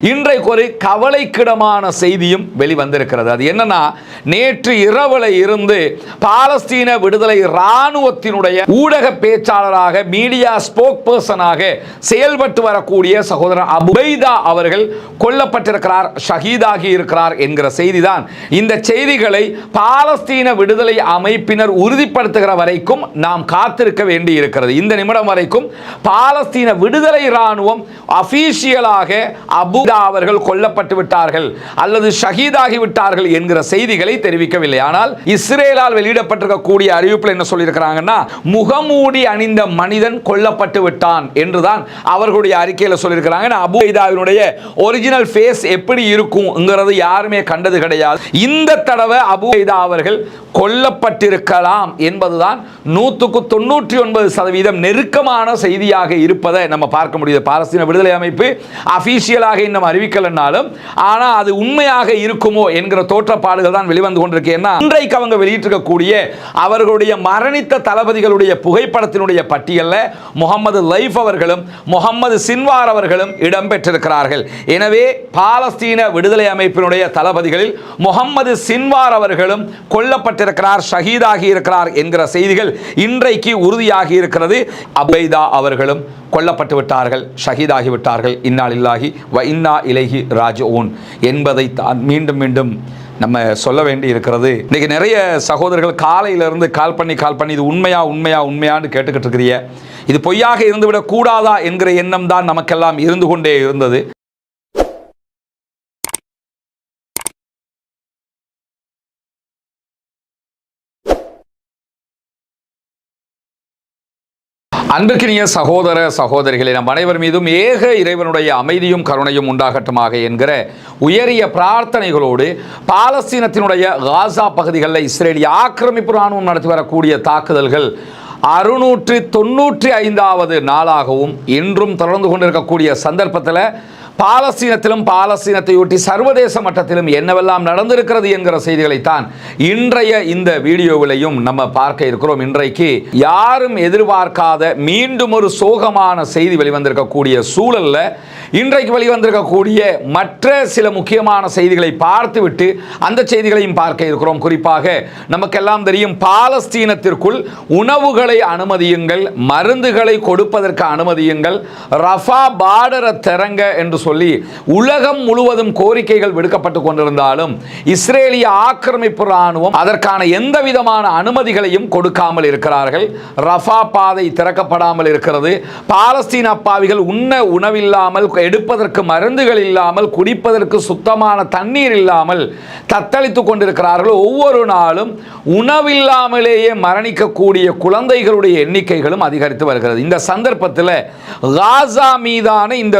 இன்றைக்கு ஒரு கவலைக்கிடமான செய்தியும் வெளிவந்திருக்கிறது. அது என்னன்னா நேற்று இரவுல இருந்து பாலஸ்தீன விடுதலை இராணுவத்தினுடைய ஊடக பேச்சாளராக மீடியா ஸ்போக் பர்சனாக செயல்பட்டு வரக்கூடிய சகோதரர் அபுபைதா அவர்கள் கொல்லப்பட்டிருக்கிறார் ஷஹீதாகி இருக்கிறார் என்கிற செய்தி தான் இந்த செய்திகளை பாலஸ்தீன விடுதலை அமைப்பினர் உறுதிப்படுத்துகிற வரைக்கும் நாம் காத்திருக்க வேண்டி இருக்கிறது இந்த நிமிடம் வரைக்கும் பாலஸ்தீன விடுதலை இராணுவம் அபிஷியலாக அபு அவர்கள் கொல்லப்பட்டு விட்டார்கள் அல்லது ஷஹீதாகி விட்டார்கள் என்கிற செய்திகளை தெரிவிக்கவில்லை. ஆனால் இஸ்ரேலால் வெளியிடப்பட்டிருக்கக்கூடிய அறிவிப்பில் என்ன சொல்லியிருக்கிறாங்கன்னா முகமூடி அணிந்த மனிதன் கொல்லப்பட்டு விட்டான் என்றுதான் அவர்களுடைய அறிக்கையில் சொல்லியிருக்கிறாங்க. அபு ஐதாவினுடைய ஒரிஜினல் ஃபேஸ் எப்படி இருக்கும்ங்கிறது யாருமே கண்டது கிடையாது. இந்த தடவை அபு ஐதா அவர்கள் கொல்லப்பட்டிருக்கலாம் என்பதுதான் நூற்றுக்கு தொண்ணூற்றி ஒன்பது சதவீதம் நெருக்கமான செய்தியாக இருப்பதை நம்ம பார்க்க முடியுது. பாலஸ்தீன விடுதலை அமைப்பு அபிஷியலாக இன்னும் அறிவிக்கலைன்னாலும் ஆனால் அது உண்மையாக இருக்குமோ என்கிற தோற்றப்பாடுகள் தான் வெளிவந்து கொண்டிருக்கு. ஏன்னா இன்றைக்கு அவங்க வெளியிட்டிருக்கக்கூடிய அவர்களுடைய மரணித்த தளபதிகளுடைய புகைப்படத்தினுடைய பட்டியலில் முகமது லைஃப் அவர்களும் முகமது சின்வார் அவர்களும் இடம்பெற்றிருக்கிறார்கள். எனவே பாலஸ்தீன விடுதலை அமைப்பினுடைய தளபதிகளில் முகமது சின்வார் அவர்களும் கொல்லப்பட்டிருக்கிறார் ஷஹீதாகி இருக்கிறார் என்கிற செய்திகள் இன்றைக்கு உறுதியாகி இருக்கிறது. அபைதா அவர்களும் கொல்லப்பட்டு விட்டார்கள் ஷஹீதாகி விட்டார்கள். இன்னா வ இன்னா இலகி ராஜோன் என்பதை தான் மீண்டும் மீண்டும் நம்ம சொல்ல வேண்டி இருக்கிறது. இன்னைக்கு நிறைய சகோதரர்கள் காலையிலிருந்து கால் பண்ணி கால் பண்ணி இது உண்மையா உண்மையா உண்மையான்னு கேட்டுக்கிட்டு இருக்கிறீங்க. இது பொய்யாக இருந்துவிடக்கூடாதா? என்கிற எண்ணம் தான் நமக்கெல்லாம் இருந்து கொண்டே இருந்தது. அன்பிற்கினிய சகோதர சகோதரிகளை நம் அனைவர் மீதும் ஏக இறைவனுடைய அமைதியும் கருணையும் உண்டாகட்டுமாக என்கிற உயரிய பிரார்த்தனைகளோடு பாலஸ்தீனத்தினுடைய காசா பகுதிகளில் இஸ்ரேலிய ஆக்கிரமிப்பு ராணுவம் நடத்தி வரக்கூடிய தாக்குதல்கள் அறுநூற்றி தொண்ணூற்றி ஐந்தாவது நாளாகவும் இன்றும் தொடர்ந்து கொண்டிருக்கக்கூடிய சந்தர்ப்பத்தில் பாலஸ்தீனத்திலும் பாலஸ்தீனத்தையொட்டி சர்வதேச மட்டத்திலும் என்னவெல்லாம் நடந்திருக்கிறது என்கிற செய்திகளைத்தான் இன்றைய இந்த வீடியோவிலையும் நம்ம பார்க்க இருக்கிறோம். இன்றைக்கு யாரும் எதிர்பார்க்காத மீண்டும் ஒரு சோகமான செய்தி வெளிவந்திருக்கக்கூடிய சூழல்ல இன்றைக்கு வெளிவந்திருக்கக்கூடிய மற்ற சில முக்கியமான செய்திகளை பார்த்துவிட்டு அந்த செய்திகளையும் பார்க்க இருக்கிறோம். குறிப்பாக நமக்கெல்லாம் தெரியும் பாலஸ்தீனத்திற்குள் உணவுகளை அனுமதியுங்கள் மருந்துகளை கொடுப்பதற்கு அனுமதியுங்கள் ரஃபா பார்டரை திறங்க என்று சொல்லி உலகம் முழுவதும் கோரிக்கைகள் விடுக்கப்பட்டு கொண்டிருந்தாலும் இஸ்ரேலிய ஆக்கிரமிப்பு ராணுவம் அதற்கான எந்த விதமான அனுமதிகளையும் கொடுக்காமல் இருக்கிறார்கள். ரஃபா பாதை திறக்கப்படாமல் இருக்கிறது. பாலஸ்தீன அப்பாவிகள் உண்ண உணவில்லாமல் எடுப்பதற்கு மருந்துகள் இல்லாமல் குடிப்பதற்கு சுத்தமான தண்ணீர் இல்லாமல் தத்தளித்துக் கொண்டிருக்கிறார்கள். ஒவ்வொரு நாளும் உணவில்லாமலேயே மரணிக்கக்கூடிய குழந்தைகளுடைய எண்ணிக்கைகளும் அதிகரித்து வருகிறது. இந்த சந்தர்ப்பத்தில் காசா மீதான இந்த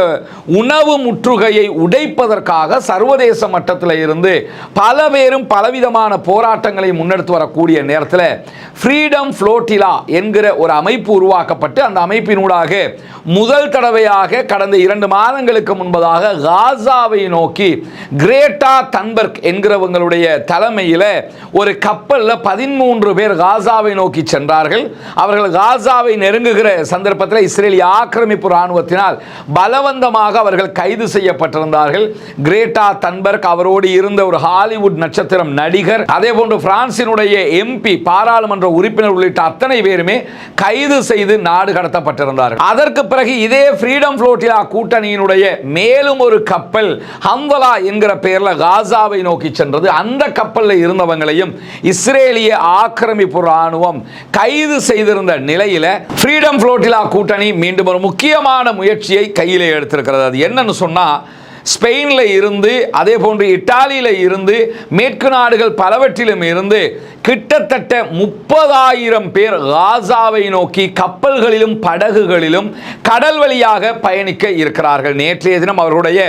உணவு முற்றுகையை உடைப்பதற்காக சர்வதேச மட்டத்தில் இருந்து பல பேரும் பலவிதமான போராட்டங்களை முன்னெடுத்து வரக்கூடிய நேரத்தில் ஃப்ரீடம் ஃப்ளோட்டிலா என்கிற ஒரு அமைப்பு உருவாக்கப்பட்டு அந்த அமைப்பினூடாக முதல் தடவையாக கடந்த இரண்டு மாதங்களுக்கு முன்பதாக காசாவை நோக்கி கிரேட்டா தன்பர்க் என்கிறவங்களுடைய தலைமையில் ஒரு கப்பலில் பதிமூன்று பேர் காசாவை நோக்கி சென்றார்கள். அவர்கள் காசாவை நெருங்குகிற சந்தர்ப்பத்தில் இஸ்ரேலிய ஆக்கிரமிப்பு இராணுவத்தினால் பலவந்தமாக அவர்கள் கை கைது செய்யப்பட்டிருந்தார்கள். கிரேட்டா தன்பர்க் அவரோடு இருந்த ஒரு ஹாலிவுட் நட்சத்திரம் நடிகர் அதே போன்று பிரான்சினுடைய எம்பி பாராளுமன்ற உறுப்பினர் உள்ளிட்ட அத்தனை பேருமே கைது செய்து நாடு கடத்தப்பட்டிருந்தார்கள். அதற்கு பிறகு இதே ஃப்ரீடம் ஃப்ளோட்டிலா கூட்டணியினுடைய மேலும் ஒரு கப்பல் ஹம்வலா என்கிற பெயரில் காசாவை நோக்கி சென்றது. அந்த கப்பலில் இருந்தவங்களையும் இஸ்ரேலிய ஆக்கிரமிப்பு ராணுவம் கைது செய்திருந்த நிலையில் ஃப்ரீடம் ஃப்ளோட்டிலா கூட்டணி மீண்டும் ஒரு முக்கியமான முயற்சியை கையிலே எடுத்திருக்கிறது. அது என்னன்னு ஸ்பெயினில் இருந்து அதே போன்று இத்தாலியில் இருந்து மேற்கு நாடுகள் பலவற்றிலும் இருந்து கிட்டத்தட்ட முப்பதாயிரம் பேர் காசாவை நோக்கி கப்பல்களிலும் படகுகளிலும் கடல் வழியாக பயணிக்க இருக்கிறார்கள். நேற்றைய தினம் அவர்களுடைய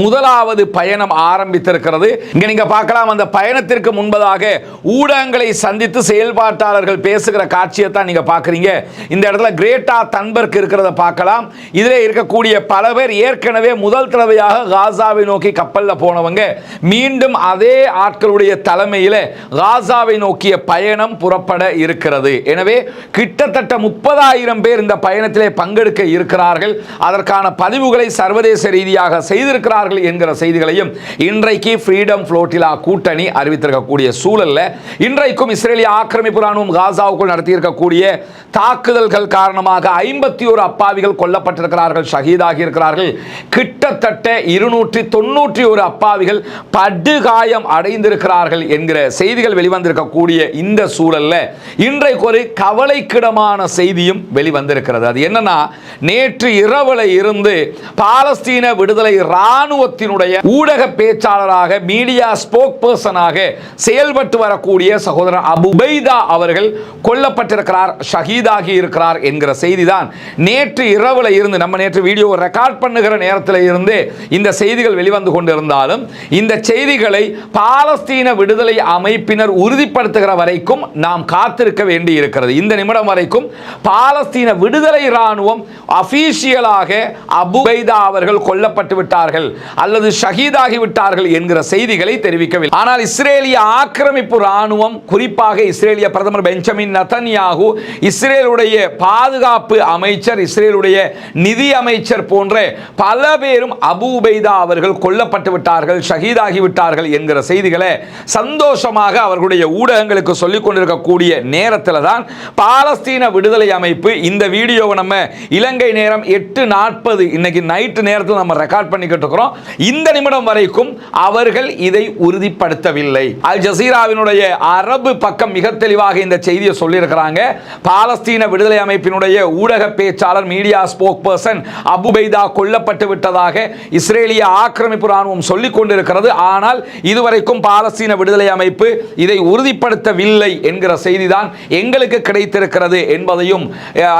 முதலாவது பயணம் ஆரம்பித்திருக்கிறது. இங்கே நீங்கள் பார்க்கலாம் அந்த பயணத்திற்கு முன்பதாக ஊடகங்களை சந்தித்து செயல்பாட்டாளர்கள் பேசுகிற காட்சியை தான் நீங்கள் பார்க்குறீங்க. இந்த இடத்துல கிரேட்டா தன்பர்க் இருக்கிறத பார்க்கலாம். இதில் இருக்கக்கூடிய பல பேர் ஏற்கனவே முதல் தடவையாக காசாவை நோக்கி கப்பலில் போனவங்க மீண்டும் அதே ஆட்களுடைய தலைமையில் காசாவை நோக்கிய பயணம் புறப்பட இருக்கிறது. எனவே கிட்டத்தட்ட முப்பதாயிரம் பேர் இந்த பயணத்திலே பங்கெடுக்க இருக்கிறார்கள். அதற்கான பதிவுகளை சர்வதேச ரீதியாக செய்திருக்கிறார்கள் என்கிற செய்திகளையும் இன்றைக்கு ஃப்ரீடம் ஃப்ளோட்டிலா கூட்டணி அறிவித்திருக்கக்கூடிய சூழலில் இன்றைக்கும் இஸ்ரேலிய ஆக்கிரமிப்பு ராணுவம் காசாவுக்குள் நடத்தியிருக்கக்கூடிய தாக்குதல்கள் காரணமாக ஐம்பத்தி ஒரு அப்பாவிகள் கொல்லப்பட்டிருக்கிறார்கள் ஷஹீதாகி இருக்கிறார்கள். கிட்டத்தட்ட இரு இருநூற்றி தொன்னூற்றி ஒரு அப்பாவிகள் படுகாயம் அடைந்திருக்கிறார்கள் என்கிற செய்திகள் வெளிவந்திருக்கக்கூடிய இந்த சூழலில் இன்றைக்கு ஒரு கவலைக்கிடமான செய்தியும் வெளிவந்திருக்கிறது. அது என்னன்னா நேற்று இரவுல இருந்து பாலஸ்தீன விடுதலை இராணுவத்தினுடைய ஊடக பேச்சாளராக மீடியா ஸ்போக் பர்சனாக செயல்பட்டு வரக்கூடிய சகோதரர் அபுபைதா அவர்கள் கொல்லப்பட்டிருக்கிறார் ஷஹீதாகி இருக்கிறார் என்கிற செய்தி தான் நேற்று இரவுல இருந்து நம்ம நேற்று வீடியோ ரெக்கார்ட் பண்ணுகிற நேரத்தில் இருந்து இந்த செய்திகள் வெளிவந்து கொண்டிருந்தாலும் இந்த செய்திகளை பாலஸ்தீன விடுதலை அமைப்பினர் உறுதிப்படுத்துகிற வரைக்கும் நாம் காத்திருக்க வேண்டி இருக்கிறது இந்த நிமிடம் வரைக்கும் பாலஸ்தீன விடுதலை இராணுவம் அஃபீஷியலாக அபுபைதா அவர்கள் கொல்லப்பட்டு விட்டார்கள் அல்லது ஷஹீதாகி விட்டார்கள் என்கிற செய்திகளை தெரிவிக்கவில்லை. ஆனால் இஸ்ரேலிய ஆக்கிரமிப்பு ராணுவம் குறிப்பாக இஸ்ரேலிய பிரதமர் பெஞ்சமின் நதன்யாகு இஸ்ரேலுடைய பாதுகாப்பு அமைச்சர் இஸ்ரேலுடைய நிதி அமைச்சர் போன்ற பல பேரும் அபு உபைதா அவர்கள் கொல்லப்பட்டு விட்டார்கள் ஷஹீதாகி விட்டார்கள் என்கிற செய்திகளை சந்தோஷமாக அவர்களுடைய ஊடகங்களுக்கு சொல்லிக் கொண்டிருக்கக்கூடிய நேரத்தில் தான் பாலஸ்தீன விடுதலை அமைப்பு இந்த வீடியோவை நம்ம இலங்கை நேரம் எட்டு நாற்பது இன்னைக்கு நைட்டு நேரத்தில் நம்ம ரெக்கார்ட் பண்ணிக்கிட்டு இருக்கிறோம். இந்த நிமிடம் வரைக்கும் அவர்கள் இதை உறுதிப்படுத்தவில்லை. அல் ஜசீராவினுடைய அரபு பக்கம் மிக தெளிவாக இந்த செய்தியை சொல்லியிருக்கிறாங்க. பாலஸ்தீன விடுதலை அமைப்பினுடைய ஊடக பேச்சாளர் மீடியா ஸ்போக் பர்சன் அபுபைதா கொல்லப்பட்டு விட்டதாக இஸ்ரேலிய ஆக்கிரமிப்பு ராணுவம் சொல்லிக் கொண்டிருக்கிறது. ஆனால் இதுவரைக்கும் பாலஸ்தீன விடுதலை அமைப்பு இதை உறுதிப்படுத்தவில்லை என்கிற செய்திதான் எங்களுக்கு கிடைத்திருக்கிறது என்பதையும்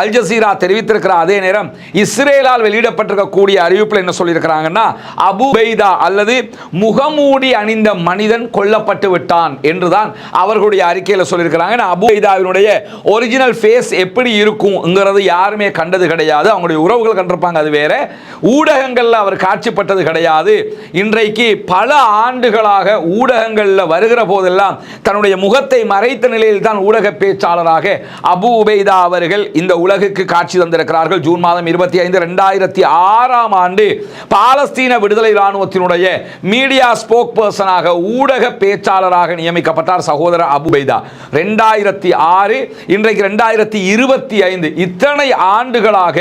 அல் ஜசீரா தெரிவித்திருக்கிற அதே நேரம் இஸ்ரேலால் வெளியிடப்பட்டிருக்கக்கூடிய அறிவிப்பில் என்ன சொல்லியிருக்கிறாங்கன்னா அபுபெய்தா அல்லது முகமூடி அணிந்த மனிதன் கொல்லப்பட்டு விட்டான் என்றுதான் அவர்களுடைய அறிக்கையில் சொல்லியிருக்கிறாங்க. அபுபெய்தாவினுடைய ஒரிஜினல் ஃபேஸ் எப்படி இருக்கும்ங்கிறது யாருமே கண்டது கிடையாது. அவங்களுடைய உறவுகள் கண்டிருப்பாங்க. அது வேற. ஊடகங்களில் அவர் காட்சிப்பட்டது கிடையாது. இன்றைக்கு பல ஆண்டுகளாக ஊடகங்களில் வருகிற போதெல்லாம் தன்னுடைய முகத்தை மறைத்த நிலையில் தான் ஊடக பேச்சாளராக அபு உபைதா அவர்கள் இந்த உலகுக்கு காட்சி தந்திருக்கிறார்கள். ஜூன் மாதம் இருபத்தி ஐந்து ரெண்டாயிரத்தி ஆறாம் ஆண்டு பாலஸ்தீன விடுதலை இராணுவத்தினுடைய மீடியா ஸ்போக் பர்சனாக ஊடக பேச்சாளராக நியமிக்கப்பட்டார் சகோதரர் அபுபைதா ரெண்டாயிரத்தி ஆறு இன்றைக்கு ரெண்டாயிரத்தி இருபத்தி ஐந்து இத்தனை ஆண்டுகளாக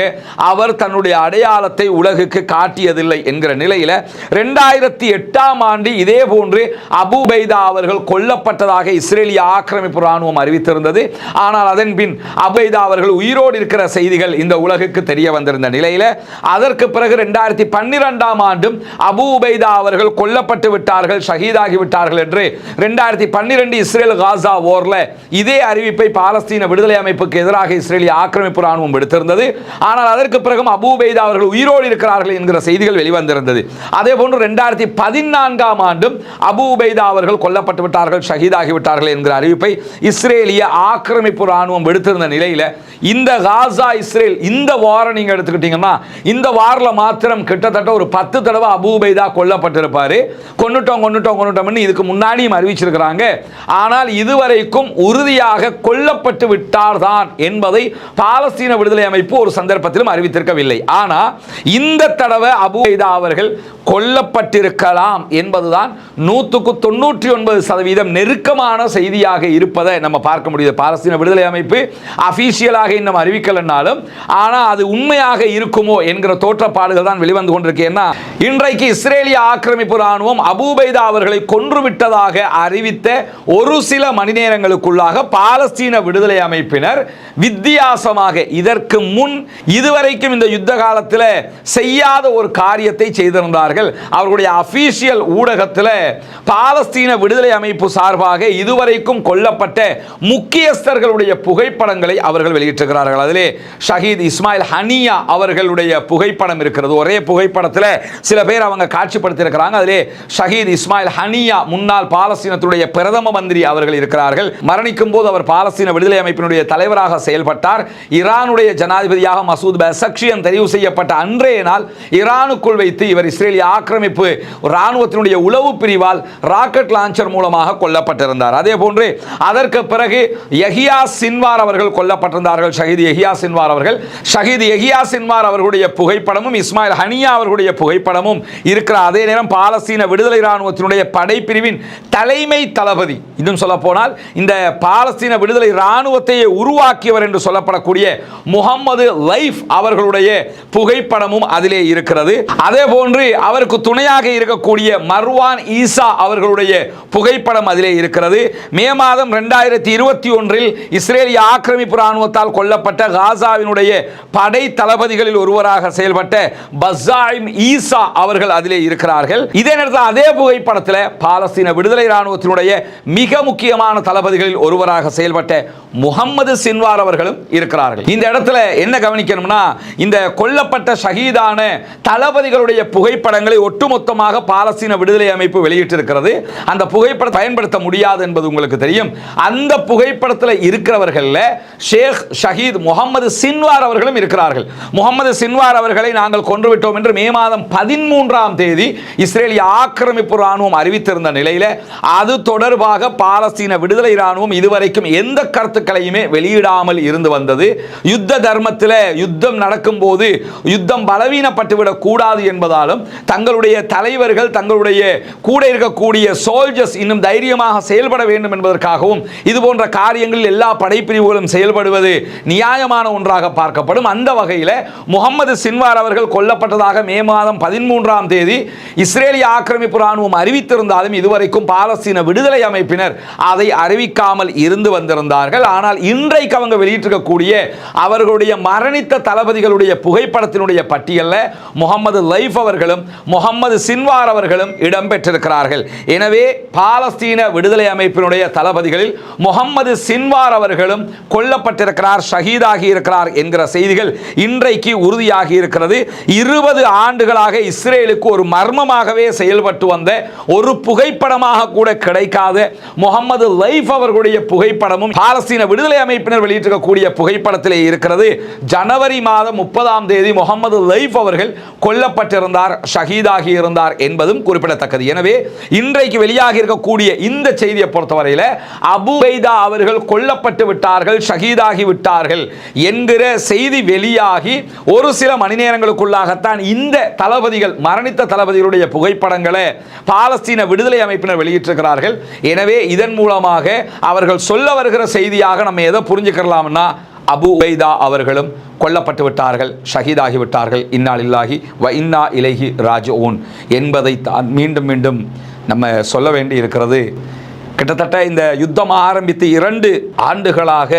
அவர் தன்னுடைய அடையாளத்தை உலகுக்கு காட்டியதில்லை என்கிற நிலையில ரெண்டாயிரத்தி எட்டாம் ஆண்டு இதே போன்று அபுபைதா அவர்கள் கொல்லப்பட்டதாக இஸ்ரேலிய ஆக்கிரமிப்பு ராணுவம் அறிவித்திருந்தது. ஆனால் அதன் பின் அபைதா அவர்கள் உயிரோடு இருக்கிற செய்திகள் இந்த உலகுக்கு தெரிய வந்திருந்த நிலையில அதற்கு பிறகு ரெண்டாயிரத்தி பன்னிரெண்டாம் ஆண்டும் அபு உபைதா அவர்கள் கொல்லப்பட்டு விட்டார்கள் ஷஹீதாகி விட்டார்கள் என்று ரெண்டாயிரத்தி பன்னிரெண்டு இஸ்ரேல் காசா ஓர்ல இதே அறிவிப்பை பாலஸ்தீன விடுதலை அமைப்புக்கு எதிராக இஸ்ரேலிய ஆக்கிரமிப்பு ராணுவம் விடுத்திருந்தது. ஆனால் அதற்கு பிறகும் அபு உபைதா அவர்கள் உயிரோடு இருக்கிறார்கள் என்கிற செய்திகள் வெளிவந்திருந்தது. அதே போன்று ரெண்டாயிரத்தி பதினான்காம் ஆண்டும் அபு உபைதா அவர்கள் கொல்லப்பட்டு விட்டார்கள் ஷஹீதாகி விட்டார்கள் என்கிற அறிவிப்பை இஸ்ரேலிய ஆக்கிரமிப்பு ராணுவம் விடுத்திருந்த நிலையில் இந்த காசா இஸ்ரேல் இந்த வாரை நீங்கள் எடுத்துக்கிட்டீங்கன்னா இந்த வாரில் மாத்திரம் கிட்டத்தட்ட ஒரு பத்து தடவை அபு உபைதா கொல்லப்பட்டிருப்பாரு. கொன்னுட்டோம் கொண்டுட்டோம் இதுக்கு முன்னாடியும் அறிவிச்சிருக்கிறாங்க. ஆனால் இதுவரைக்கும் உறுதியாக கொல்லப்பட்டு விட்டார்தான் என்பதை பாலஸ்தீன விடுதலை அமைப்பு ஒரு சந்தர்ப்பத்திலும் அறிவித்திருக்கவில்லை. ஆனால் இந்த தடவை அபு உபைதா அவர்கள் கொல்லப்பட்டிருக்கலாம் என்பதுதான் நூற்றுக்கு தொண்ணூற்றி ஒன்பது சதவீதம் நெருக்கமான செய்தியாக இருப்பதை நம்ம பார்க்க முடியுது. பாலஸ்தீன விடுதலை அமைப்பு அஃபீஷியலாக இன்னும் அறிவிக்கலைன்னாலும் ஆனால் அது உண்மையாக இருக்குமோ என்கிற தோற்றப்பாடுகள் தான் வெளிவந்து கொண்டிருக்கு. இன்றைக்கு இஸ்ரேலிய ஆக்கிரமிப்பு ராணுவம் அபூபைதா அவர்களை கொன்றுவிட்டதாக அறிவித்த ஒரு சில மணி நேரங்களுக்குள்ளாக பாலஸ்தீன விடுதலை அமைப்பினர் வித்தியாசமாக இதற்கு முன் இதுவரைக்கும் இந்த யுத்த காலத்தில் செய்யாத ஒரு காரியத்தை செய்திருந்தார்கள் அவர்களுடைய அபிஷியல் ஊடகத்தில் பாலஸ்தீன விடுதலை அமைப்பு சார்பாக இதுவரைக்கும் கொல்லப்பட்ட முக்கியஸ்தர்களுடைய புகைப்படங்களை அவர்கள் வெளியிட்டிருக்கிறார்கள். அதிலே ஷஹீத் இஸ்மாயில் ஹனியா அவர்களுடைய புகைப்படம் இருக்கிறது. ஒரே புகைப்படத்தில் சில பேர் அவங்க காட்சிப்படுத்தியிருக்கிறாங்க. அதிலே ஷஹீத் இஸ்மாயில் ஹனியா முன்னாள் பாலஸ்தீனத்துடைய பிரதம மந்திரி அவர்கள் இருக்கிறார்கள். மரணிக்கும் போது அவர் பாலஸ்தீன விடுதலை அமைப்பினுடைய தலைவராக செயல்பட்டார். ஈரானுடைய ஜனாதிபதியாக மசூத் பசக்ஷியன் தெரிவு செய்யப்பட்ட அன்றைய நாள் ஈரானுக்குள் வைத்து இவர் இஸ்ரேலிய ஆக்கிரமிப்பு இராணுவத்தினுடைய உளவு பிரிவால் ராக்கெட் லான்ச்சர் மூலமாக கொல்லப்பட்டிருந்தார். அதே போன்று அதற்கு பிறகு எஹியா சின்வார் அவர்கள் கொல்லப்பட்டிருந்தார்கள். ஷஹீத் எஹியா சின்வார் அவர்கள். ஷஹீத் எஹியா சின்வார் அவர்களுடைய புகைப்படமும் இஸ்மாயில் ஹனியா அவர்களுடைய புகைப்படமும் இருக்கிற அதே நேரம் பாலஸ்தீன விடுதலை இராணுவத்தினுடைய படைப்பிரிவின் தலைமை தளபதி. இன்னும் சொல்ல போனால் இந்த பாலஸ்தீன விடுதலை இராணுவத்தையே உருவாக்கியவர் என்று சொல்லப்படக்கூடிய முகமது லைஃப் அவர்களுடைய புகைப்படமும் அதிலே இருக்கிறது. அதே போன்று அவருக்கு துணையாக இருக்கக்கூடிய மர்வான் ஈசா அவர்களுடைய புகைப்படம் அதிலே இருக்கிறது. மே மாதம் ரெண்டாயிரத்தி இருபத்தி ஒன்றில் இஸ்ரேலிய ஆக்கிரமிப்பு இராணுவத்தால் கொல்லப்பட்ட காசாவினுடைய படை தளபதிகளில் ஒருவராக செயல்பட்ட பசாயிம் ஈசா அவர்கள் அதிலே இருக்கிறார்கள். இதே நேரத்தில் அதே புகைப்படத்தில் பாலஸ்தீன விடுதலை ராணுவத்தினுடைய மிக முக்கியமான தளபதிகளில் ஒருவராக செயல்பட்ட முகமது சின்வார் அவர்களும் இருக்கிறார்கள். இந்த இடத்துல என்ன கவனிக்கணும்னா இந்த கொல்லப்பட்ட ஷஹீதான தளபதிகளுடைய புகை புகைப்படங்களை ஒட்டுமொத்தமாக பாலஸ்தீன விடுதலை அமைப்பு வெளியிட்டிருக்கிறது. அந்த புகைப்படம் பயன்படுத்த முடியாது என்பது உங்களுக்கு தெரியும். அந்த புகைப்படத்தில் இருக்கிறவர்கள்ல ஷேக் ஷஹீத் முகமது சின்வார் அவர்களும் இருக்கிறார்கள். முகமது சின்வார் அவர்களை நாங்கள் கொன்றுவிட்டோம் என்று மே மாதம் பதிமூன்றாம் தேதி இஸ்ரேலிய ஆக்கிரமிப்பு ராணுவம் அறிவித்திருந்த நிலையில அது தொடர்பாக பாலஸ்தீன விடுதலை ராணுவம் இதுவரைக்கும் எந்த கருத்துக்களையுமே வெளியிடாமல் இருந்து வந்தது. யுத்த தர்மத்தில் யுத்தம் நடக்கும் போது யுத்தம் பலவீனப்பட்டு கூடாது என்பதாலும் தங்களுடைய தலைவர்கள் தங்களுடைய கூட இருக்கக்கூடிய சோல்ஜர்ஸ் இன்னும் தைரியமாக செயல்பட வேண்டும் என்பதற்காகவும் இது போன்ற காரியங்களில் எல்லா படைப்பிரிவுகளும் செயல்படுவது நியாயமான ஒன்றாக பார்க்கப்படும். அந்த வகையில் முகமது சின்வார் அவர்கள் கொல்லப்பட்டதாக மே மாதம் பதிமூன்றாம் தேதி இஸ்ரேலிய ஆக்கிரமிப்பு ராணுவம் அறிவித்திருந்தாலும் இதுவரைக்கும் பாலஸ்தீன விடுதலை அமைப்பினர் அதை அறிவிக்காமல் இருந்து வந்திருந்தார்கள். ஆனால் இன்றைக்கு அவங்க வெளியிட்டிருக்கக்கூடிய அவர்களுடைய மரணித்த தளபதிகளுடைய புகைப்படத்தினுடைய பட்டியலில் முகமது லைஃப் அவர்கள் அவர்களும் முகமது சின்வார் அவர்களும் இடம்பெற்றிருக்கிறார்கள். எனவே பாலஸ்தீன விடுதலை அமைப்பினுடைய தளபதிகளில் முகமது சின்வார் அவர்களும் கொல்லப்பட்டிருக்கிறார் ஷஹீதாகி இருக்கிறார் என்கிற செய்திகள் இன்றைக்கு உறுதியாகி இருக்கிறது. இருபது ஆண்டுகளாக இஸ்ரேலுக்கு ஒரு மர்மமாகவே செயல்பட்டு வந்த ஒரு புகைப்படமாக கூட கிடைக்காத முகமது லைஃப் அவர்களுடைய புகைப்படமும் பாலஸ்தீன விடுதலை அமைப்பினர் வெளியிட்டிருக்கக்கூடிய புகைப்படத்திலே இருக்கிறது. ஜனவரி மாதம் முப்பதாம் தேதி முகமது லைஃப் அவர்கள் கொல்லப்பட்டிருந்தார். ஷஹீதாகி இருந்தார் என்பதும் குறிப்பிடத்தக்கது. எனவே இன்றைக்கு வெளியாக இருக்கக்கூடிய இந்த செய்தியை பொறுத்தவரையில் அபுபைதா அவர்கள் கொல்லப்பட்டு விட்டார்கள் ஷஹீதாகி விட்டார்கள் என்கிற செய்தி வெளியாகி ஒரு சில மணி நேரங்களுக்குள்ளாகத்தான் இந்த தளபதிகள் மரணித்த தளபதிகளுடைய புகைப்படங்களை பாலஸ்தீன விடுதலை அமைப்பினர் வெளியிட்டிருக்கிறார்கள். எனவே இதன் மூலமாக அவர்கள் சொல்ல வருகிற செய்தியாக நம்ம எதை புரிஞ்சுக்கலாம்னா அபு உபைதா அவர்களும் கொல்லப்பட்டு விட்டார்கள் ஷஹீதாகிவிட்டார்கள் இல்லாஹி வ இன்னா இலைஹி ராஜோன் என்பதை தான் மீண்டும் மீண்டும் நம்ம சொல்ல வேண்டி இருக்கிறது கிட்டத்தட்ட இந்த யுத்தம் ஆரம்பித்து இரண்டு ஆண்டுகளாக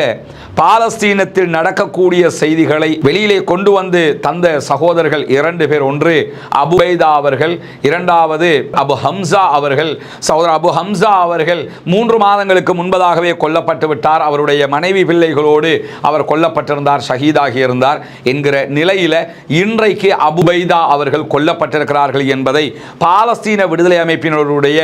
பாலஸ்தீனத்தில் நடக்கக்கூடிய செய்திகளை வெளியிலே கொண்டு வந்து தந்த சகோதரர்கள் இரண்டு பேர். ஒன்று அபுபைதா அவர்கள் இரண்டாவது அபு ஹம்சா அவர்கள். சகோதரர் அபு ஹம்சா அவர்கள் மூன்று மாதங்களுக்கு முன்பதாகவே கொல்லப்பட்டு விட்டார். அவருடைய மனைவி பிள்ளைகளோடு அவர் கொல்லப்பட்டிருந்தார் ஷஹீதாகி இருந்தார் என்கிற நிலையில இன்றைக்கு அபுபைதா அவர்கள் கொல்லப்பட்டிருக்கிறார்கள் என்பதை பாலஸ்தீன விடுதலை அமைப்பினருடைய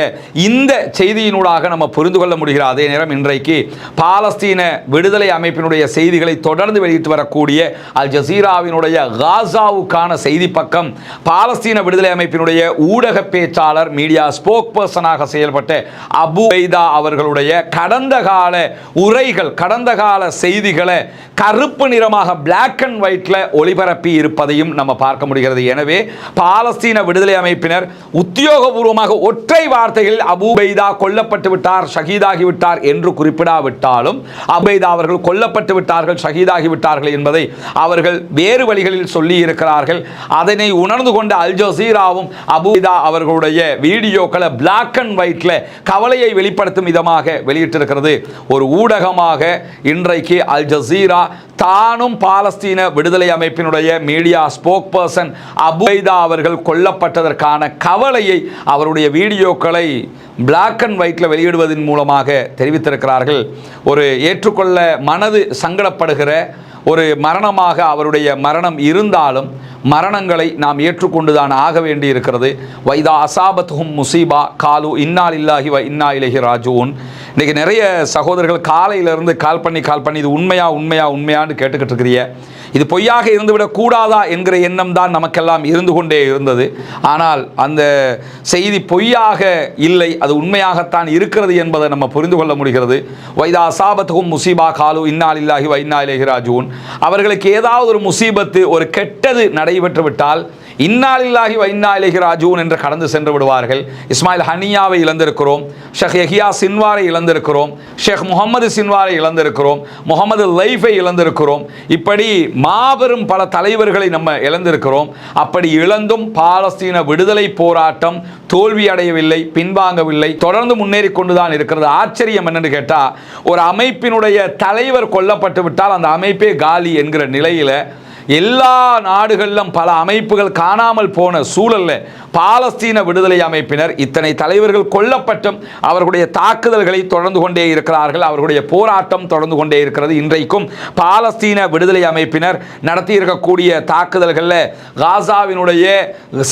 இந்த செய்தியினூடாக நம்ம புரிந்து கொள்ள முடிகிறது அதே நேரம் இன்றைக்கு பாலஸ்தீன விடுதலை அமைப்பினுடைய செய்திகளை தொடர்ந்து வெளியிட்டு வரக்கூடிய அல் ஜசீராவினுடைய காசாவுக்கான செய்தி பக்கம் பாலஸ்தீன விடுதலை அமைப்பினுடைய ஊடக பேச்சாளர் மீடியா ஸ்போக் பர்சனாக செயல்பட்ட அபு பைதா அவர்களுடைய கடந்த கால உரைகள் கடந்த கால செய்திகளை கருப்பு நிறமாக பிளாக் அண்ட் ஒயிட்ல ஒளிபரப்பி இருப்பதையும் நம்ம பார்க்க முடிகிறது. எனவே பாலஸ்தீன விடுதலை அமைப்பினர் உத்தியோகபூர்வமாக ஒற்றை வார்த்தைகளில் அபூபைதா கொல்லப்பட்டு விட்டார் ஷஹீதாகி விட்டார் என்று குறிப்பிடாவிட்டாலும் அபைதா அவர்கள் கொல்ல கொல்லப்பட்டு விட்டார்கள் ஷஹீதாகி விட்டார்கள் என்பதை அவர்கள் வேறு வழிகளில் சொல்லி இருக்கிறார்கள் அதனை உணர்ந்து கொண்ட அல் ஜசீராவும் அபுதா அவர்களுடைய வீடியோக்களை பிளாக் அண்ட் ஒயிட்ல கவலையை வெளிப்படுத்தும் விதமாக வெளியிட்டிருக்கிறது. ஒரு ஊடகமாக இன்றைக்கு அல் ஜசீரா தானும் பாலஸ்தீன விடுதலை அமைப்பினுடைய மீடியா ஸ்போக் பர்சன் அபுபைதா அவர்கள் கொல்லப்பட்டதற்கான கவலையை அவருடைய வீடியோக்களை பிளாக் அண்ட் ஒயிட்டில் வெளியிடுவதன் மூலமாக தெரிவித்திருக்கிறார்கள். ஒரு ஏற்றுக்கொள்ள மனது சங்கடப்படுகிற ஒரு மரணமாக அவருடைய மரணம் இருந்தாலும் மரணங்களை நாம் ஏற்றுக்கொண்டுதான் ஆக வேண்டி இருக்கிறது வைதா அசாபத்துஹும் முசீபா காலு இன்னால் இல்லாஹி வ இன்னா இலஹி ராஜூன் இன்றைக்கி நிறைய சகோதரர்கள் காலையிலேருந்து கால் பண்ணி கால் பண்ணி இது உண்மையா உண்மையா உண்மையான்னு கேட்டுக்கிட்டு இருக்கிறிய இது பொய்யாக இருந்துவிடக் கூடாதா என்கிற எண்ணம் தான் நமக்கெல்லாம் இருந்து கொண்டே இருந்தது. ஆனால் அந்த செய்தி பொய்யாக இல்லை அது உண்மையாகத்தான் இருக்கிறது என்பதை நம்ம புரிந்து கொள்ள முடிகிறது. வைதா அசாபத்துக்கும் முசீபா காலு இன்னால் இல்லாஹி வைன்னா இலஹி ராஜூன் அவர்களுக்கு ஏதாவது ஒரு முசீபத்து ஒரு கெட்டது நடைபெற்று விட்டால் இன்னாலில்லாஹி வைன்னா இலகி ராஜூன் என்று கடந்து சென்று விடுவார்கள். இஸ்மாயில் ஹனியாவை இழந்திருக்கிறோம். ஷேக் எஹியா சின்வாரை இழந்திருக்கிறோம். ஷேக் முகமது சின்வாரை இழந்திருக்கிறோம். முகமது லைஃபை இழந்திருக்கிறோம். இப்படி மாபெரும் பல தலைவர்களை நம்ம இழந்திருக்கிறோம். அப்படி இழந்தும் பாலஸ்தீன விடுதலை போராட்டம் தோல்வி அடையவில்லை பின்வாங்கவில்லை. தொடர்ந்து முன்னேறி கொண்டுதான் இருக்கிறது. ஆச்சரியம் என்னன்னு கேட்டால் ஒரு அமைப்பினுடைய தலைவர் கொல்லப்பட்டு விட்டால் அந்த அமைப்பே காலி என்கிற நிலையில் எல்லா நாடுகளிலும் பல அமைப்புகள் காணாமல் போன சூழலில் பாலஸ்தீன விடுதலை அமைப்பினர் இத்தனை தலைவர்கள் கொல்லப்பட்டும் அவர்களுடைய தாக்குதல்களை தொடர்ந்து கொண்டே இருக்கிறார்கள். அவர்களுடைய போராட்டம் தொடர்ந்து கொண்டே இருக்கிறது. இன்றைக்கும் பாலஸ்தீன விடுதலை அமைப்பினர் நடத்தி இருக்கக்கூடிய தாக்குதல்களில் காசாவினுடைய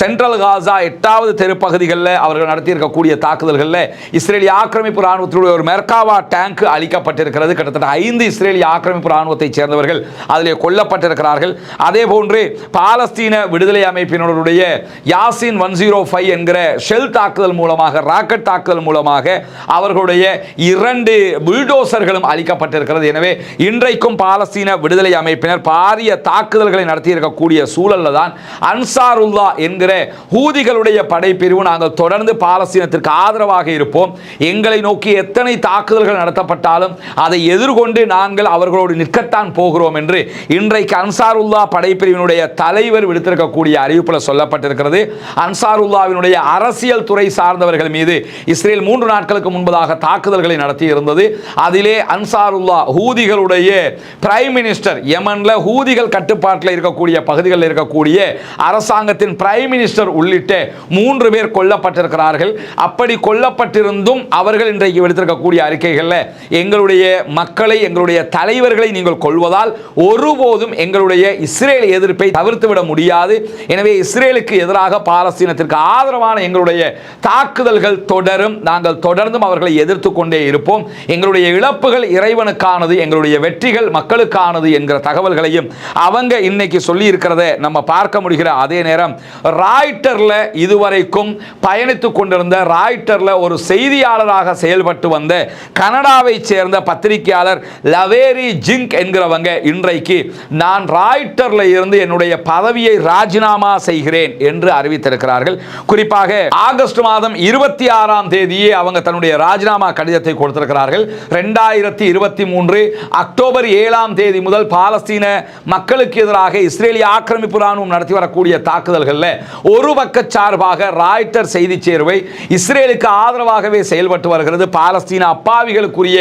சென்ட்ரல் காசா எட்டாவது தெருப்பகுதிகளில் அவர்கள் நடத்தியிருக்கக்கூடிய தாக்குதல்களில் இஸ்ரேலிய ஆக்கிரமிப்பு ராணுவத்தினுடைய ஒரு மெர்காவா டேங்க் அளிக்கப்பட்டிருக்கிறது கிட்டத்தட்ட ஐந்து இஸ்ரேலிய ஆக்கிரமிப்பு ராணுவத்தைச் சேர்ந்தவர்கள் அதிலே கொல்லப்பட்டிருக்கிறார்கள். அதே போன்று பாலஸ்தீன விடுதலை அமைப்பினருடைய யாசின் ஒன் ஜீரோ ஃபைவ் என்கிற ஷெல் தாக்குதல் மூலமாக ராக்கெட் தாக்குதல் மூலமாக அவர்களுடைய இரண்டு புல்டோசர்களும் அளிக்கப்பட்டிருக்கிறது எனவே இன்றைக்கும் பாலஸ்தீன விடுதலை அமைப்பினர் பாரிய தாக்குதல்களை நடத்தியிருக்கக்கூடிய சூழலில் தான் அன்சாருல்லா என்கிற ஹூதிகளுடைய படைப்பிரிவு நாங்கள் தொடர்ந்து பாலஸ்தீனத்திற்கு ஆதரவாக இருப்போம். எங்களை நோக்கி எத்தனை தாக்குதல்கள் நடத்தப்பட்டாலும் அதை எதிர்கொண்டு நாங்கள் அவர்களோடு நிற்கத்தான் போகிறோம் என்று இன்றைக்கு அன்சாருல்லா படைப்பிரிவினுடைய தலைவர் விடுத்திருக்கக்கூடிய அறிவிப்பில் சொல்லப்பட்டிருக்கிறது. அன்சாருல்லாவினுடைய அரசியல் துறை சார்ந்தவர்கள் மீது இஸ்ரேல் மூன்று நாட்களுக்கு முன்பதாக தாக்குதல்களை நடத்தி இருந்தது அதிலே அன்சாருல்லா ஹூதிகளுடைய பிரைம் மினிஸ்டர் யமன்ல ஹூதிகள் கட்டுப்பாட்டில் இருக்கக்கூடிய பகுதிகளில் இருக்கக்கூடிய அரசாங்கத்தின் பிரைம் மினிஸ்டர் உள்ளிட்ட மூன்று பேர் கொல்லப்பட்டிருக்கிறார்கள். அப்படி கொல்லப்பட்டிருந்தும் அவர்கள் இன்றைக்கு விடுத்திருக்கக்கூடிய அறிக்கைகளில் எங்களுடைய மக்களை எங்களுடைய தலைவர்களை நீங்கள் கொள்வதால் ஒருபோதும் எங்களுடைய இஸ்ரேல் எதிர்ப்பை தவிர்த்து விட முடியாது. எனவே இஸ்ரேலுக்கு எதிராக பாலஸ்தீனத்திற்கு ஆதரவான எங்களுடைய தாக்குதல்கள் தொடரும். நாங்கள் தொடர்ந்தும் அவர்களை எதிர்த்து கொண்டே இருப்போம். எங்களுடைய இழப்புகள் இறைவனுக்கானது எங்களுடைய வெற்றிகள் மக்களுக்கானது என்கிற தகவல்களையும் அவங்க இன்னைக்கு சொல்லி இருக்கிறத நம்ம பார்க்க முடிகிற அதே நேரம் ராய்ட்டர்ல இதுவரைக்கும் பயணித்துக் கொண்டிருந்த ராய்ட்டர்ல ஒரு செய்தியாளராக செயல்பட்டு வந்த கனடாவை சேர்ந்த பத்திரிகையாளர் லவேரி ஜிங்க் என்கிறவங்க இன்றைக்கு நான் ராய்ட்டர்ல இருந்து என்னுடைய பதவியை ராஜினாமா செய்கிறேன் என்று அறிவித்திருக்கிறார்கள். குறிப்பாக ஆகஸ்ட் மாதம் இருபத்தி ஆறாம் தேதியே அவங்க தன்னுடைய ராஜினாமா கடிதத்தை கொடுத்திருக்கிறார்கள். ரெண்டாயிரத்தி இருபத்தி மூன்று அக்டோபர் ஏழாம் தேதி முதல் பாலஸ்தீன மக்களுக்கு எதிராக இஸ்ரேலிய ஆக்கிரமிப்பு ராணுவம் நடத்தி வரக்கூடிய தாக்குதல்களில் ஒரு பக்க சார்பாக ராய்டர் செய்தி சேர்வை இஸ்ரேலுக்கு ஆதரவாகவே செயல்பட்டு வருகிறது. பாலஸ்தீன அப்பாவிகளுக்குரிய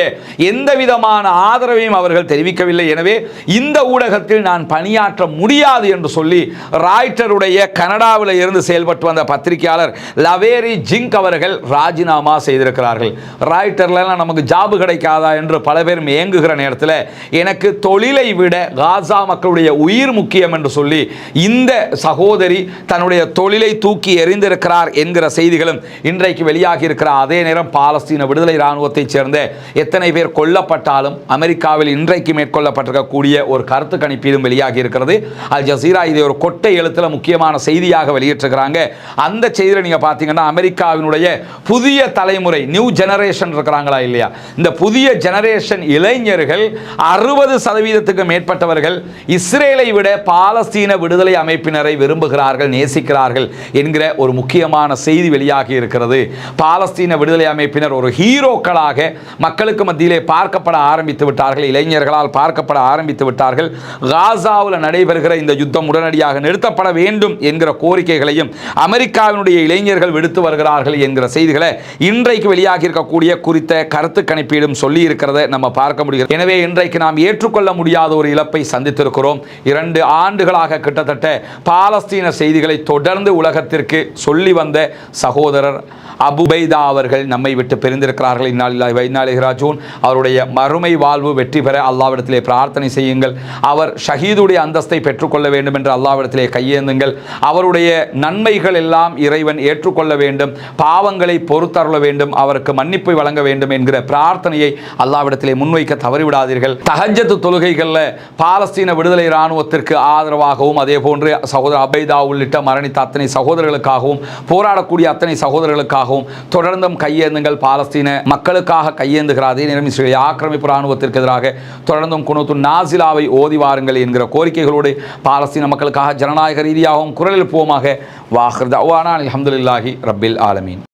எந்த விதமான ஆதரவையும் அவர்கள் தெரிவிக்கவில்லை. எனவே இந்த ஊடகத்தில் நான் பணிய பணியாற்ற முடியாது என்று சொல்லி ராய்டருடைய கனடாவில் இருந்து செயல்பட்டு வந்த பத்திரிகையாளர் லவேரி ஜிங்க் அவர்கள் ராஜினாமா செய்திருக்கிறார்கள். ராய்டர்லாம் நமக்கு ஜாபு கிடைக்காதா என்று பல பேர் ஏங்குகிற நேரத்தில் எனக்கு தொழிலை விட காசா மக்களுடைய உயிர் முக்கியம் என்று சொல்லி இந்த சகோதரி தன்னுடைய தொழிலை தூக்கி எறிந்திருக்கிறார் என்கிற செய்திகளும் இன்றைக்கு வெளியாகி இருக்கிற அதே நேரம் பாலஸ்தீன விடுதலை இராணுவத்தைச் சேர்ந்த எத்தனை பேர் கொல்லப்பட்டாலும் அமெரிக்காவில் இன்றைக்கு மேற்கொள்ளப்பட்டிருக்கக்கூடிய ஒரு கருத்து கணிப்பீடும் வெளியாகி இருக்கிறது. அல் ஜசீரா இதை ஒரு கொட்டை எழுத்தில் முக்கியமான செய்தியாக வெளியிட்டிருக்கிறாங்க. அந்த செய்தியில் நீங்கள் பார்த்தீங்கன்னா அமெரிக்காவினுடைய புதிய தலைமுறை நியூ ஜெனரேஷன் இருக்கிறாங்களா இல்லையா? இந்த புதிய ஜெனரேஷன் இளைஞர்கள் அறுபது சதவீதத்துக்கு மேற்பட்டவர்கள் இஸ்ரேலை விட பாலஸ்தீன விடுதலை அமைப்பினரை விரும்புகிறார்கள் நேசிக்கிறார்கள் என்கிற ஒரு முக்கியமான செய்தி வெளியாகி இருக்கிறது. பாலஸ்தீன விடுதலை அமைப்பினர் ஒரு ஹீரோக்களாக மக்களுக்கு மத்தியிலே பார்க்கப்பட ஆரம்பித்து விட்டார்கள். இளைஞர்களால் பார்க்கப்பட ஆரம்பித்து விட்டார்கள். காசாவில் நடைபெறுகிற இந்த யுத்தம் உடனடியாக நிறுத்தப்பட வேண்டும் என்கிற கோரிக்கைகளையும் அமெரிக்காவினுடைய இளைஞர்கள் விடுத்து வருகிறார்கள் என்கிற செய்திகளை இன்றைக்கு வெளியாகி இருக்கக்கூடிய குறித்த கருத்து கணிப்பீடும் சொல்லி இருக்கிறத நம்ம பார்க்க முடிகிறது. எனவே இன்றைக்கு நாம் ஏற்றுக்கொள்ள முடியாத ஒரு இழப்பை சந்தித்திருக்கிறோம். இரண்டு ஆண்டுகளாக கிட்டத்தட்ட பாலஸ்தீன செய்திகளை தொடர்ந்து உலகத்திற்கு சொல்லி வந்த சகோதரர் அபுபைதா அவர்கள் நம்மை விட்டு பிரிந்திருக்கிறார்கள். இந்நாளில் வைநாளிகராஜூன் அவருடைய மறுமை வாழ்வு வெற்றி பெற அல்லாவிடத்திலே பிரார்த்தனை செய்யுங்கள். அவர் ஷஹீதுடைய அந்தஸ்தை பெற்றுக்கொள்ள வேண்டும் என்று அல்லாவிடத்திலே கையேந்துங்கள். அவருடைய நன்மைகள் எல்லாம் இறைவன் ஏற்றுக்கொள்ள வேண்டும். பாவங்களை பொறுத்தருள வேண்டும். அவருக்கு மன்னிப்பு வழங்க வேண்டும் என்கிற பிரார்த்தனையை அல்லாவிடத்திலே முன்வைக்க தவறிவிடாதீர்கள். தஹஜத்து தொழுகைகளில் பாலஸ்தீன விடுதலை இராணுவத்திற்கு ஆதரவாகவும் அதே போன்று சகோதரர் அபைதா உள்ளிட்ட மரணித்த அத்தனை சகோதரர்களுக்காகவும் போராடக்கூடிய அத்தனை சகோதரர்களுக்காக சகோதரர்களுக்காகவும் தொடர்ந்தும் கையேந்துங்கள் பாலஸ்தீன மக்களுக்காக கையேந்துகிற அதே நேரம் ஆக்கிரமிப்பு இராணுவத்திற்கு எதிராக தொடர்ந்தும் குணத்து நாசிலாவை ஓதி வாருங்கள் என்கிற கோரிக்கைகளோடு பாலஸ்தீன மக்களுக்காக ஜனநாயக ரீதியாகவும் குரல் எழுப்புவோமாக வாஹர் தவானா அலமதுல்லாஹி ரப்பில் ஆலமீன்.